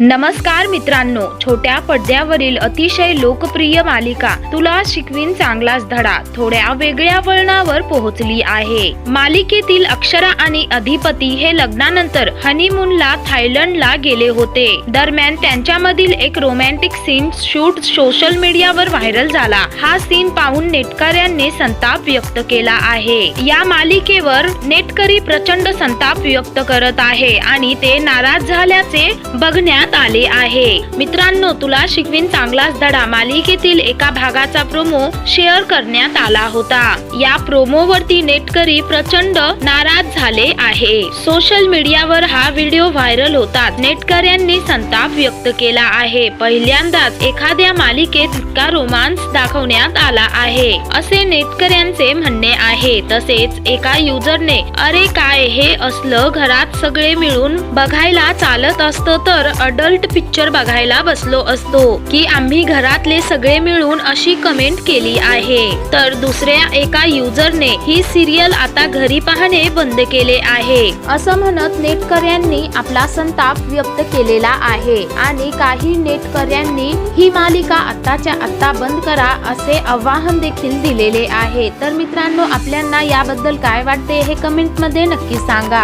नमस्कार मित्रांनो छोट्या पडद्यावरील अतिशय लोकप्रिय मालिका तुला शिकवीन चांगलाच धडा थोड्या वेगळ्या वळणावर पोहोचली आहे. मालिकेतील अक्षरा आणि अधिपती हे लग्नानंतर हनीमूनला थायलंडला गेले होते. दरम्यान त्यांच्यामधील एक रोमॅन्टिक सीन शूट सोशल मीडियावर व्हायरल झाला. हा सीन पाहून नेटकऱ्यांनी संताप व्यक्त केला आहे. या मालिकेवर नेटकरी प्रचंड संताप व्यक्त करत आहे आणि ते नाराज झाल्याचे बघण्यात आले आहे. मित्रांनो तुला शिकवीन चांगलाच धडा. मालिकेतील एका भागाचा प्रोमो शेअर करण्यात आला होता. या प्रोमो वरती नेटकरी प्रचंड नाराज झाले आहे. सोशल मीडियावर हा व्हिडिओ व्हायरल होतात नेटकऱ्यांनी संताप व्यक्त केला आहे. पहिल्यांदाच एखाद्या मालिकेत इतका रोमांस दाखवण्यात आला आहे. असे नेटकऱ्यांचे म्हणणे आहे. तसेच एका युजरने अरे काय हे? असलं घरात सगळे मिळून बघायला चालत असतं तर अडल्ट पिक्चर बघायला बसलो असतो की आम्ही घरातले सगळे मिळून अशी कमेंट केली आहे. तर दुसऱ्या एका युजरने ही सिरियल आता घरी पाहणे बंद केले आहे. असं म्हणत नेटकऱ्यांनी आपला संताप व्यक्त केलेला आहे. आणि काही नेटकऱ्यांनी ही मालिका आत्ताच्या आत्ता बंद करा असे आवाहन देखील दिलेले आहे. तर मित्रांनो आपल्यांना याबद्दल काय वाटते हे कमेंटमध्ये नक्की सांगा.